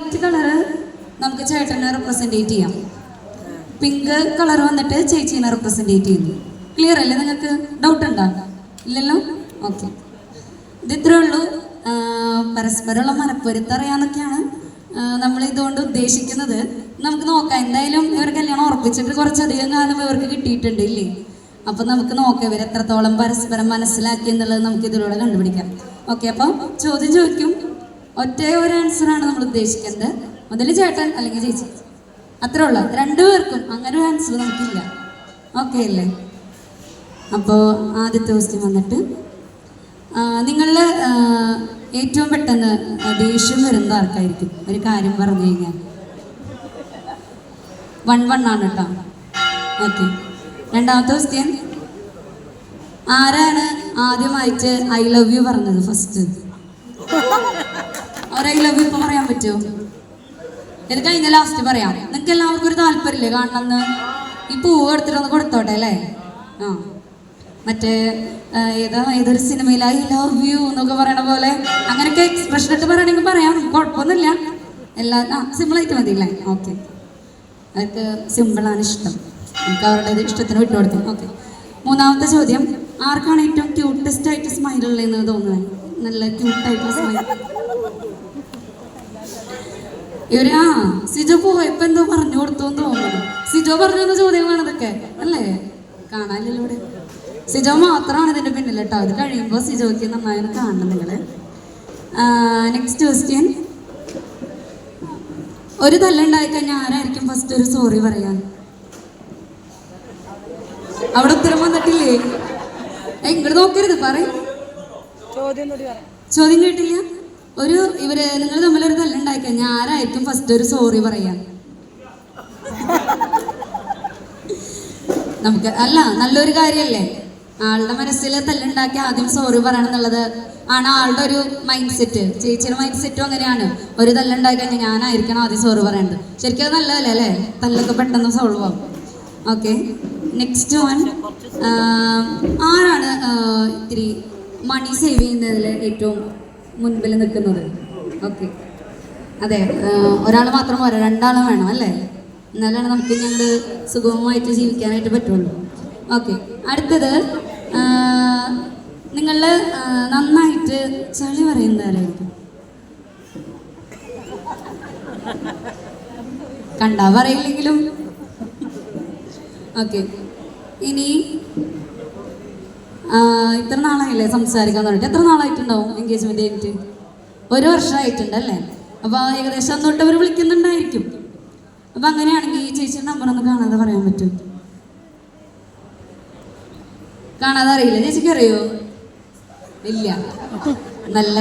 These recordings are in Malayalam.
വൈറ്റ് കളറ് നമുക്ക് ചേട്ടനെ റെപ്രസെന്റേറ്റ് ചെയ്യാം. പിങ്ക് കളർ വന്നിട്ട് ചേച്ചീനെ റെപ്രസെന്റേറ്റ് ചെയ്യുന്നു. ക്ലിയർ അല്ലേ നിങ്ങൾക്ക്? ഡൗട്ട് ഉണ്ടോ? ഇല്ലല്ലോ? ഓക്കെ ഇത് ഇത്രേ ഉള്ളൂ. പരസ്പരമുള്ള മനപ്പൊരുത്തറിയാന്നൊക്കെയാണ് നമ്മൾ ഇതുകൊണ്ട് ഉദ്ദേശിക്കുന്നത്. നമുക്ക് നോക്കാം. എന്തായാലും ഇവർ കല്യാണം ഉറപ്പിച്ചിട്ട് കുറച്ചധികം കാലം ഇവർക്ക് കിട്ടിയിട്ടുണ്ട് ഇല്ലേ? അപ്പം നമുക്ക് നോക്കാം ഇവർ എത്രത്തോളം പരസ്പരം മനസ്സിലാക്കി എന്നുള്ളത് നമുക്ക് ഇതിലൂടെ കണ്ടുപിടിക്കാം. ഓക്കെ അപ്പം ചോദ്യം ചോദിക്കും. ഒറ്റ ഒരു ആൻസറാണ് നമ്മൾ ഉദ്ദേശിക്കുന്നത്. മുതൽ ചേട്ടൻ അല്ലെങ്കിൽ ചേച്ചി. അത്രേ ഉള്ളൂ. രണ്ടുപേർക്കും അങ്ങനെ ഒരു ആൻസർ നമുക്കില്ല. ഓക്കെ അല്ലേ? അപ്പോൾ ആദ്യത്തെ ക്വസ്റ്റ്യൻ വന്നിട്ട് നിങ്ങളിൽ ഏറ്റവും പെട്ടെന്ന് ദേഷ്യം വരുന്നത് ആർക്കായിരിക്കും? ഒരു കാര്യം പറഞ്ഞു കഴിഞ്ഞാൽ. വൺ വൺ ആണ് കേട്ടോ ഓക്കെ രണ്ടാമത്തെ ക്വസ്റ്റ്യൻ ആരാണ് ആദ്യമായിട്ട് ഐ ലവ് യു പറഞ്ഞത് ഫസ്റ്റ് ഒരു ഐ ഇപ്പൊ പറയാൻ പറ്റുമോ? എനിക്ക് അതിന്റെ ലാസ്റ്റ് പറയാം. നിങ്ങൾക്ക് എല്ലാവർക്കും ഒരു താല്പര്യമില്ലേ കാണണമെന്ന്? ഈ പൂവ് എടുത്തിട്ടൊന്ന് കൊടുത്തോട്ടെ അല്ലേ? ആ. മറ്റേ ഏതാ ഏതൊരു സിനിമയിൽ ഐ ലവ് യു എന്നൊക്കെ പറയണ പോലെ അങ്ങനെയൊക്കെ എക്സ്പ്രഷൻ ഇട്ട് പറയണമെങ്കിൽ പറയാം. കുഴപ്പമൊന്നുമില്ല. എല്ലാ ആ സിമ്പിളായിട്ട് മതി അല്ലേ? ഓക്കെ അവർക്ക് സിമ്പിളാണ് ഇഷ്ടം. നമുക്ക് അവരുടെ ഇഷ്ടത്തിന് വിട്ടുകൊടുത്തു ഓക്കെ മൂന്നാമത്തെ ചോദ്യം. ആർക്കാണ് ഏറ്റവും ക്യൂട്ടസ്റ്റ് ആയിട്ട് സ്മൈൽ ഉള്ളതെന്ന് തോന്നുന്നത്? നല്ല ക്യൂട്ടായിട്ടുള്ള സ്മൈൽ ഇവർ ആ സിജോ പോയപ്പോ എന്തോ പറഞ്ഞു കൊടുത്തു എന്ന് തോന്നുന്നു. സിജോ പറഞ്ഞു തന്ന ചോദ്യങ്ങളാണ് ഇതൊക്കെ അല്ലേ? കാണാനില്ല ഇവിടെ സിജോ മാത്രമാണ് ഇതിന്റെ പിന്നിൽ കേട്ടോ. അത് കഴിയുമ്പോൾ സിജോയ്ക്ക് നന്നായി കാണണം നിങ്ങൾ. നെക്സ്റ്റ് ക്വസ്റ്റ്യൻ ഒരു തല്ലുണ്ടായി കഴിഞ്ഞാൽ ആരായിരിക്കും ഫസ്റ്റ് ഒരു സോറി പറയാൻ? അവിടെ ഉത്തരം വന്നിട്ടില്ലേ? ഇങ്ങോട്ട് നോക്കരുത് പറയാം. ചോദ്യം കേട്ടില്ല? ഒരു ഇവർ നിങ്ങൾ തമ്മിൽ ഒരു തല്ലുണ്ടായി കഴിഞ്ഞാൽ ആരായിരിക്കും ഫസ്റ്റ് ഒരു സോറി പറയാ? നമുക്ക് അല്ല നല്ലൊരു കാര്യല്ലേ? ആളുടെ മനസ്സിൽ തല്ലുണ്ടാക്കി ആദ്യം സോറി പറയണം എന്നുള്ളത് ആണ് ആളുടെ ഒരു മൈൻഡ് സെറ്റ് ചേച്ചിയുടെ മൈൻഡ് സെറ്റും അങ്ങനെയാണ്. ഒരു തല്ലുണ്ടാക്കി കഴിഞ്ഞാൽ ഞാനായിരിക്കണം ആദ്യം സോറി പറയേണ്ടത്. ശരിക്കും അത് നല്ലതല്ലേ അല്ലേ? തല്ലൊക്കെ പെട്ടെന്ന് സോൾവ് ആവും. ഓക്കെ നെക്സ്റ്റ് വൺ ആരാണ് ഇത്തിരി മണി സേവ് ചെയ്യുന്നതിൽ ഏറ്റവും മുൻപിൽ നിൽക്കുന്നത്. ഓക്കെ. അതെ ഒരാൾ മാത്രം പോരാ രണ്ടാളും വേണം അല്ലേ? എന്നാലാണ് നമുക്ക് ഞങ്ങൾ സുഗമമായിട്ട് ജീവിക്കാനായിട്ട് പറ്റുള്ളൂ. ഓക്കെ. അടുത്തത് നിങ്ങൾ നന്നായിട്ട് ചളി പറയുന്ന ആരായിരിക്കും? കണ്ടാ പറയില്ലെങ്കിലും. ഓക്കെ. ഇനി ഇത്ര നാളായില്ലേ സംസാരിക്കാൻ തുടങ്ങിയിട്ട്? എത്ര നാളായിട്ടുണ്ടാവും എൻഗേജ്മെന്റ് കഴിഞ്ഞിട്ട്? ഒരു വർഷമായിട്ടുണ്ട് അല്ലേ അപ്പോൾ ഏകദേശം അന്ന് തൊട്ട് അവർ വിളിക്കുന്നുണ്ടായിരിക്കും. അപ്പോൾ അങ്ങനെയാണെങ്കിൽ ഈ ചേച്ചിയുടെ നമ്പർ ഒന്ന് കാണാതെ പറയാൻ പറ്റും. കാണാതെ അറിയില്ല. ചേച്ചിക്ക് അറിയോ? ഇല്ല. നല്ല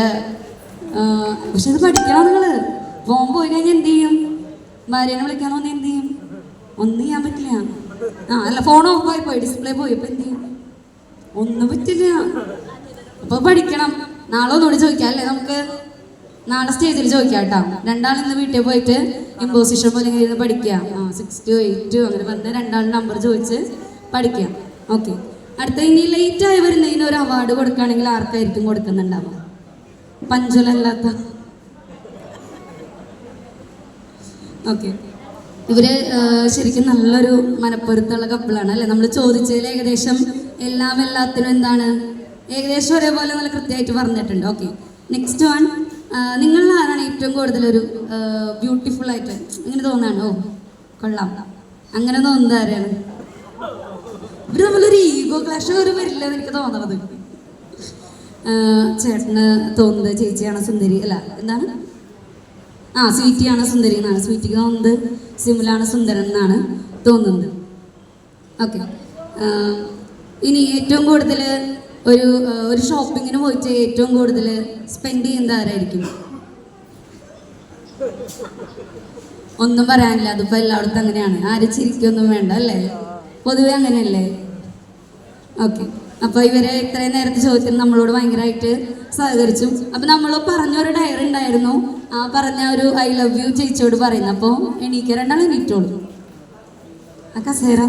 പക്ഷെ ഇത് പഠിക്കണം നിങ്ങൾ. ഫോൺ പോയി കഴിഞ്ഞാൽ എന്ത് ചെയ്യും? ഭാര്യനെ വിളിക്കാൻ വന്നാൽ എന്ത് ചെയ്യും? ഒന്നും ചെയ്യാൻ പറ്റില്ല. ആ അല്ല ഫോൺ ഓഫ് ആയി പോയി. ഡിസ്പ്ലേ പോയി. ഇപ്പൊ എന്ത് ചെയ്യും? ഒന്നും പറ്റില്ല. അപ്പൊ പഠിക്കണം. നാളെ ഒന്നുകൂടി ചോദിക്കാം അല്ലേ? നമുക്ക് നാളെ സ്റ്റേജിൽ ചോദിക്കാം കേട്ടോ. രണ്ടാൾ ഇന്ന് വീട്ടിൽ പോയിട്ട് ഇമ്പോസിഷൻ പോലെ ഇങ്ങനെ ഇരുന്ന് പഠിക്കുക. സിക്സ് ടു എയ്റ്റ് ടു അങ്ങനെ പറഞ്ഞ് രണ്ടാൾ നമ്പർ ചോദിച്ച് പഠിക്കാം ഓക്കെ അടുത്ത ഇനി ലേറ്റ് ആയി വരുന്നതിന് ഒരു അവാർഡ് കൊടുക്കുകയാണെങ്കിൽ ആർക്കായിരിക്കും കൊടുക്കുന്നുണ്ടാവുക? പഞ്ചലല്ലാത്ത ഓക്കെ ഇവർ ശരിക്കും നല്ലൊരു മനപ്പൊരുത്തുള്ള കപ്പിളാണ് അല്ലെ? നമ്മൾ ചോദിച്ചതിൽ ഏകദേശം എല്ലാം എല്ലാത്തിനും എന്താണ്? ഏകദേശം ഒരേപോലെ നല്ല കൃത്യമായിട്ട് പറഞ്ഞിട്ടുണ്ട്. ഓക്കെ നെക്സ്റ്റ് വൺ നിങ്ങളിൽ ആരാണ് ഏറ്റവും കൂടുതൽ ഒരു ബ്യൂട്ടിഫുൾ ആയിട്ട്? അങ്ങനെ തോന്നാണ്? ഓ കൊള്ളാം. അങ്ങനെ തോന്നുന്നത് ആരാണ്? ഇവർ നമ്മളൊരു ഈഗോ ക്ലാഷ് ഒരു വരില്ല എന്ന് എനിക്ക് തോന്നണത്. ചേട്ടന് തോന്നുന്നത് ചേച്ചിയാണ് സുന്ദരി? അല്ല എന്താണ്? ആ സ്വീറ്റിയാണ് സുന്ദരി എന്നാണ്. സ്വീറ്റിക്ക് തോന്നുന്നത് സിമിലാണ് സുന്ദരൻ എന്നാണ് തോന്നുന്നത്. ഓക്കെ ഇനി ഏറ്റവും കൂടുതൽ ഒരു ഒരു ഷോപ്പിങ്ങിന് പോയിട്ട് ഏറ്റവും കൂടുതൽ സ്പെൻഡ് ചെയ്യുന്നത് ആരായിരിക്കും? ഒന്നും പറയാനില്ല. അതിപ്പോൾ എല്ലായിടത്തും അങ്ങനെയാണ്. ആരും ചിരിക്കൊന്നും വേണ്ട അല്ലേ? പൊതുവെ അങ്ങനെയല്ലേ? ഓക്കെ. അപ്പോൾ ഇവരെ ഇത്രയും നേരത്തെ ചോദിച്ചത് നമ്മളോട് ഭയങ്കരമായിട്ട് സഹകരിച്ചു. അപ്പോൾ നമ്മൾ പറഞ്ഞ ഒരു ഡയറി ഉണ്ടായിരുന്നു. ആ പറഞ്ഞ ഒരു ഐ ലവ് യു ചേച്ചിയോട് പറയുന്നു. അപ്പോൾ എണീക്ക രണ്ടാൾ എണീറ്റോളൂ. ആ കസേര.